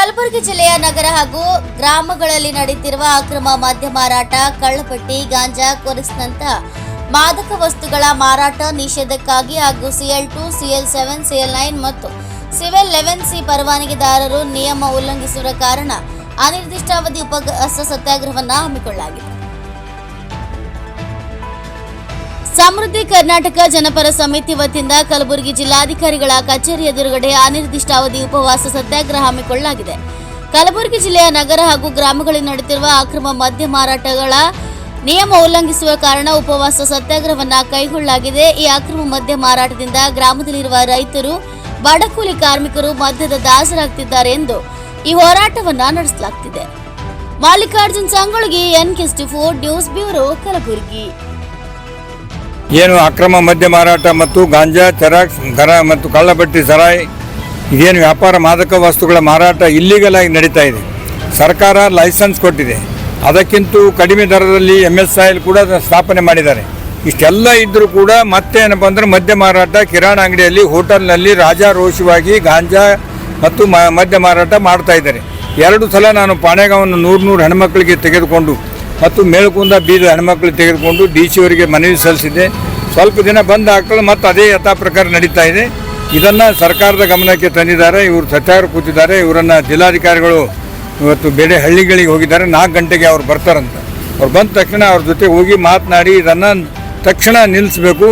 ಕಲಬುರಗಿ ಜಿಲ್ಲೆಯ ನಗರ ಹಾಗೂ ಗ್ರಾಮಗಳಲ್ಲಿ ನಡೆಯುತ್ತಿರುವ ಅಕ್ರಮ ಮದ್ಯ ಮಾರಾಟ, ಕಳ್ಳಪಟ್ಟಿ, ಗಾಂಜಾ ಕೊರಿಸ್ನಂತ ಮಾದಕ ವಸ್ತುಗಳ ಮಾರಾಟ ನಿಷೇಧಕ್ಕಾಗಿ ಹಾಗೂ CL two, CL seven, CL nine ಮತ್ತು ಸಿವಿಲ್ ಲೆವೆನ್ ಸಿ ಪರವಾನಗಿದಾರರು ನಿಯಮ ಉಲ್ಲಂಘಿಸಿರುವ ಕಾರಣ ಅನಿರ್ದಿಷ್ಟಾವಧಿ ಉಪವಾಸ ಸತ್ಯಾಗ್ರಹವನ್ನು ಹಮ್ಮಿಕೊಳ್ಳಲಾಗಿದೆ. ಸಮೃದ್ಧಿ ಕರ್ನಾಟಕ ಜನಪರ ಸಮಿತಿ ವತಿಯಿಂದ ಕಲಬುರಗಿ ಜಿಲ್ಲಾಧಿಕಾರಿಗಳ ಕಚೇರಿ ಎದುರುಗಡೆ ಅನಿರ್ದಿಷ್ಟಾವಧಿ ಉಪವಾಸ ಸತ್ಯಾಗ್ರಹ ಹಮ್ಮಿಕೊಳ್ಳಲಾಗಿದೆ ಕಲಬುರಗಿ ಜಿಲ್ಲೆಯ ನಗರ ಹಾಗೂ ಗ್ರಾಮಗಳಲ್ಲಿ ನಡೆಯುತ್ತಿರುವ ಅಕ್ರಮ ಮದ್ಯ ಮಾರಾಟಗಳ ನಿಯಮ ಉಲ್ಲಂಘಿಸುವ ಕಾರಣ ಉಪವಾಸ ಸತ್ಯಾಗ್ರಹವನ್ನು ಕೈಗೊಳ್ಳಲಾಗಿದೆ. ಈ ಅಕ್ರಮ ಮದ್ಯ ಮಾರಾಟದಿಂದ ಗ್ರಾಮದಲ್ಲಿರುವ ರೈತರು, ಬಡಕೂಲಿ ಕಾರ್ಮಿಕರು ಮದ್ಯದ ದಾಸರಾಗ್ತಿದ್ದಾರೆ ಎಂದು ಈ ಹೋರಾಟವನ್ನು ನಡೆಸಲಾಗುತ್ತಿದೆ Mallikarjun Sangolagi N four news bureau, Kalaburagi. ಏನು ಅಕ್ರಮ ಮದ್ಯ ಮಾರಾಟ ಮತ್ತು ಗಾಂಜಾ, ಚರಾಕ್ಸ್, ಗರ ಮತ್ತು ಕಳ್ಳಬಟ್ಟಿ ಸರಾಯಿ, ಇದೇನು ವ್ಯಾಪಾರ ಮಾದಕ ವಸ್ತುಗಳ ಮಾರಾಟ ಇಲ್ಲಿಗಲ್ ಆಗಿ ನಡೀತಾ ಇದೆ. ಸರ್ಕಾರ ಲೈಸೆನ್ಸ್ ಕೊಟ್ಟಿದೆ. ಅದಕ್ಕಿಂತ ಕಡಿಮೆ ದರದಲ್ಲಿ ಎಂ ಎಸ್ ಐಲ್ ಕೂಡ ಸ್ಥಾಪನೆ ಮಾಡಿದ್ದಾರೆ. ಇಷ್ಟೆಲ್ಲ ಇದ್ದರೂ ಕೂಡ ಮತ್ತೇನಪ್ಪ ಅಂದರೆ ಮದ್ಯ ಮಾರಾಟ ಕಿರಾಣ ಅಂಗಡಿಯಲ್ಲಿ, ಹೋಟೆಲ್ನಲ್ಲಿ ರಾಜಾರೋಷವಾಗಿ ಗಾಂಜಾ ಮತ್ತು ಮದ್ಯ ಮಾರಾಟ ಮಾಡ್ತಾ ಇದ್ದಾರೆ. ಎರಡು ಸಲ ನಾನು ಪಾಣೆಗಾವನ್ನು ನೂರು ನೂರು ಹೆಣ್ಮಕ್ಳಿಗೆ ತೆಗೆದುಕೊಂಡು ಮತ್ತು ಮೇಲ್ಕುಂದ ಬೀದ ಹೆಣ್ಮಕ್ಳು ತೆಗೆದುಕೊಂಡು ಡಿ ಸಿ ಅವರಿಗೆ ಮನವಿ ಸಲ್ಲಿಸಿದೆ ಸ್ವಲ್ಪ ದಿನ ಬಂದ್ ಆಗ್ತದೆ ಮತ್ತು ಅದೇ ಯಥಾ ಪ್ರಕಾರ ನಡೀತಾ ಇದೆ. ಇದನ್ನು ಸರ್ಕಾರದ ಗಮನಕ್ಕೆ ತಂದಿದ್ದಾರೆ. ಇವರು ಸತ್ಯಾಗ್ರಹ ಕೂತಿದ್ದಾರೆ. ಇವರನ್ನು ಜಿಲ್ಲಾಧಿಕಾರಿಗಳು ಇವತ್ತು ಬೇರೆ ಹಳ್ಳಿಗಳಿಗೆ ಹೋಗಿದ್ದಾರೆ. ನಾಲ್ಕು ಗಂಟೆಗೆ ಅವ್ರು ಬರ್ತಾರಂತ. ಅವ್ರು ಬಂದ ತಕ್ಷಣ ಅವ್ರ ಜೊತೆ ಹೋಗಿ ಮಾತನಾಡಿ ಇದನ್ನು ತಕ್ಷಣ ನಿಲ್ಲಿಸಬೇಕು.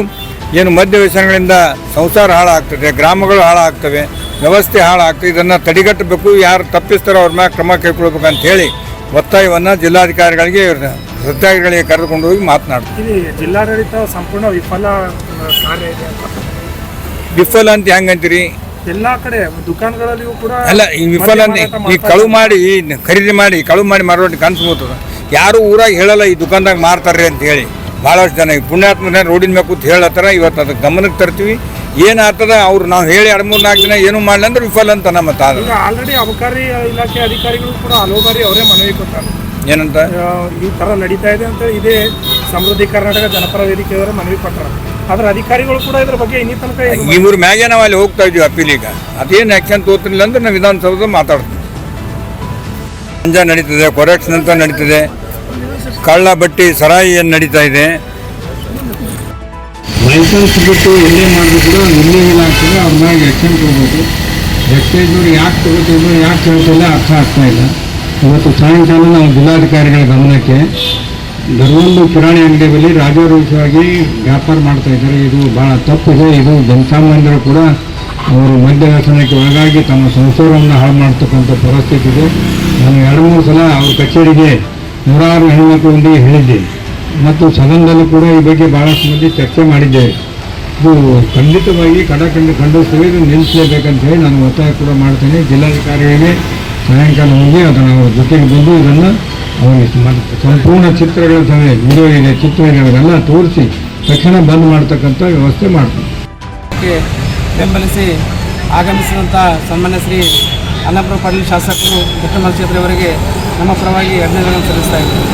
ಏನು ಮದ್ಯ ವ್ಯಸನಗಳಿಂದ ಸಂಸಾರ ಹಾಳಾಗ್ತದೆ, ಗ್ರಾಮಗಳು ಹಾಳಾಗ್ತವೆ, ವ್ಯವಸ್ಥೆ ಹಾಳಾಗ್ತದೆ, ಇದನ್ನು ತಡೆಗಟ್ಟಬೇಕು. ಯಾರು ತಪ್ಪಿಸ್ತಾರೋ ಅವ್ರ ಮ್ಯಾಲೆ ಕ್ರಮ ಕೈಗೊಳ್ಬೇಕು ಅಂತ ಹೇಳಿ ಒತ್ತಾಯವನ್ನು ಜಿಲ್ಲಾಧಿಕಾರಿಗಳಿಗೆ ಹೃದಯಗಳಿಗೆ ಸತ್ಯಾಗ್ರಹಗಳಿಗೆ ಕರೆದುಕೊಂಡು ಹೋಗಿ ಮಾತನಾಡ್ತೀವಿ. ಇಲ್ಲಿ ಜಿಲ್ಲಾಡಳಿತ ಸಂಪೂರ್ಣ ವಿಫಲ ಕಾರ್ಯ ಇದೆ ಅಂತ. ವಿಫಲ ಅಂತ ಹೆಂಗಂತೀರಿ ಎಲ್ಲಾ ಕಡೆ ದುಕಾನ್ಗಳಲ್ಲಿಯೂ ಕೂಡ ಅಲ್ಲ ಈ ವಿಫಲ ಅಂತ ಈ ಕಳು ಮಾಡಿ ಖರೀದಿ ಮಾಡಿ ಕಳು ಮಾಡಿ ಮಾರೋಟಿ ಕನಸು ಯಾರು ಊರಾಗ ಹೇಳಲ್ಲ ಈ ದುಕಾನ್ದಾಗ ಮಾರ್ತಾರ್ರಿ ಅಂತ ಹೇಳಿ. ಭಾಳಷ್ಟು ಜನ ಈ ಪುಣ್ಯಾತ್ಮನ ರೋಡಿನ ಮೇಲೆ ಕೂತು ಹೇಳತ್ತಾರ. ಇವತ್ತು ಅದಕ್ಕೆ ಗಮನಕ್ಕೆ ತರ್ತೀವಿ. ಏನಾಗ್ತದ? ಅವ್ರು ನಾವು ಹೇಳಿ ಎರಡು ಮೂರು ನಾಲ್ಕು ದಿನ ಏನು ಮಾಡಲಿ ಅಂದ್ರೆ ವಿಫಲ ಅಂತ ನಮ್ಮ ತಾತ. ಈಗ ಆಲ್ರೆಡಿ ಅಬಕಾರಿ ಇಲಾಖೆ ಅಧಿಕಾರಿಗಳು ಕೂಡ ಹಲವು ಬಾರಿ ಅವರೇ ಮನವಿ ಕೊಟ್ಟಾರೆ. ಏನಂತ? ಈ ತರ ನಡೀತಾ ಇದೆ ಅಂತ ಇದೇ ಸಮೃದ್ಧಿ ಕರ್ನಾಟಕ ಜನಪರ ವೇದಿಕೆಯವರೇ ಮನವಿ ಕೊಟ್ಟಾರೆ. ಆದ್ರೆ ಅಧಿಕಾರಿಗಳು ಕೂಡ ಇದ್ರ ಬಗ್ಗೆ ಇನ್ನಿ ತನಕ ಇವ್ರ ಮ್ಯಾಗೆ ನಾವು ಅಲ್ಲಿ ಹೋಗ್ತಾ ಇದೀವಿ ಅಪೀಲಿಗ ಅದೇನು ಆ್ಯಕ್ಷನ್ ತೋತಿಲ್ಲ ಅಂದ್ರೆ ನಾವು ವಿಧಾನಸೌಧ ಮಾತಾಡ್ತೀವಿ. ಗಂಜಾ ನಡೀತದೆ ಕೊರೆಕ್ಷನ್ ಅಂತ ನಡೀತದೆ. ಕಳ್ಳ ಬಟ್ಟಿ ಸರಾಯಿ ಏನು ನಡೀತಾ ಇದೆ? ಲೈಸೆನ್ಸ್ ಬಿಟ್ಟು ಎಲ್ಲೇ ಮಾಡಿದ್ರು ಕೂಡ ಇಲ್ಲ ಆಗ್ತದೆ ಅವ್ರ ಮ್ಯಾಗೆ ಹೋಗಬೇಕು ಹೆಚ್ಚಿದ್ರು ಎಕ್ಸೈಜ್ನವ್ರು ಯಾಕೆ ತಗೋತಿದ್ರು ಯಾಕೆ ಕೇಳ್ತಿಲ್ಲ ಅರ್ಥ ಆಗ್ತಾ ಇಲ್ಲ. ಇವತ್ತು ಸಾಯಂಕಾಲ ನಾವು ಜಿಲ್ಲಾಧಿಕಾರಿಗಳ ಗಮನಕ್ಕೆ ಧರ್ಮೊಂದು ಕಿರಾಣಿ ಅಂಗಡಿ ಬಳಿ ರಾಜಾರೋಷವಾಗಿ ವ್ಯಾಪಾರ ಮಾಡ್ತಾ ಇದ್ದಾರೆ. ಇದು ಭಾಳ ತಪ್ಪಿದೆ. ಇದು ಜನಸಾಮಾನ್ಯರು ಕೂಡ ಅವರು ಮದ್ಯವ್ಯಸನಕ್ಕೆ ಒಳಗಾಗಿ ತಮ್ಮ ಸಂಸಾರವನ್ನು ಹಾಳು ಮಾಡ್ತಕ್ಕಂಥ ಪರಿಸ್ಥಿತಿ ಇದೆ. ನಾನು ಎರಡು ಮೂರು ಸಲ ಅವ್ರ ಕಚೇರಿಗೆ ನೂರಾರು ಹೆಣ್ಮಕ್ಳೊಂದಿಗೆ ಹೇಳಿದ್ದೆ. ಮತ್ತು ಸದನದಲ್ಲೂ ಕೂಡ ಈ ಬಗ್ಗೆ ಭಾಳಷ್ಟು ಮಂದಿ ಚರ್ಚೆ ಮಾಡಿದ್ದೇವೆ ಇದು ಖಂಡಿತವಾಗಿ ಕಡಕಂಡು ಖಂಡಿಸ್ತೇವೆ ಇದು ನಿಲ್ಲಿಸಲೇಬೇಕಂತ ಹೇಳಿ ನಾನು ಒತ್ತಾಯ ಕೂಡ ಮಾಡ್ತೇನೆ. ಜಿಲ್ಲಾಧಿಕಾರಿಗಳಿಗೆ ಸಾಯಂಕಾಲ ಹೋಗಿ ಅದನ್ನು ಅವರ ಜೊತೆಗೆ ಬಂದು ಇದನ್ನು ಅವರಿಗೆ ಸಂಪೂರ್ಣ ಚಿತ್ರಗಳ ಸಮಯ ವಿಡಿಯೋ ಇದೆ ಚಿತ್ರ ಇದೆ ಅವರೆಲ್ಲ ತೋರಿಸಿ ತಕ್ಷಣ ಬಂದ್ ಮಾಡ್ತಕ್ಕಂಥ ವ್ಯವಸ್ಥೆ ಮಾಡ್ತೀನಿ ಕ್ಕೆ ಬೆಂಬಲಿಸಿ ಆಗಮಿಸಿದಂಥ ಸನ್ಮಾನ್ಯ ಶ್ರೀ ಅನ್ನಪುರ ಪಾಟೀಲ್ ಶಾಸಕರು ದಕ್ಷಿಣ ಅವರಿಗೆ ನಮ್ಮ ಪರವಾಗಿ ಅಭಿನಂದನೆ ಸಲ್ಲಿಸ್ತಾ ಇದ್ದೇವೆ